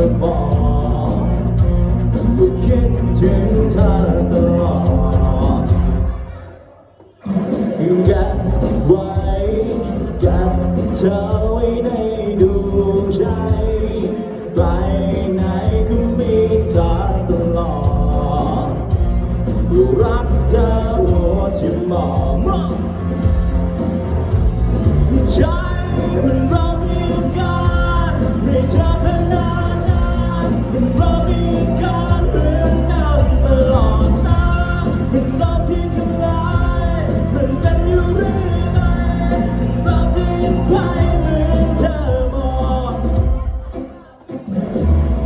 มาบอกว่าคิดถึงเธอตลอดอยู่กไว้กันเธอไว้ในดวงใจ ไปไหนก็มีเธอตลอดอยู่รักเธอหัวจะมอ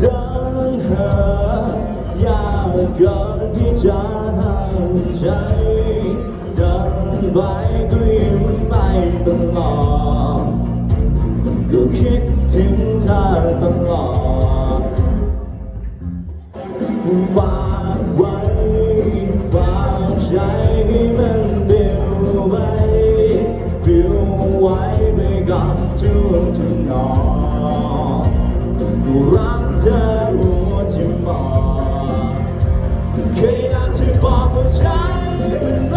ดินหายากเกินที่จะหายใจเดินไปก็ยิ้มไปตลอดก็คิดถึงเธอตลอดฝากไว้ฝากใจให้มันเดียวไว้เดียวไว้ไปกับทุกทุกนอน รักเธอรู้ที่บอกเคยนัดที่บอกว่าฉันเป็นแบ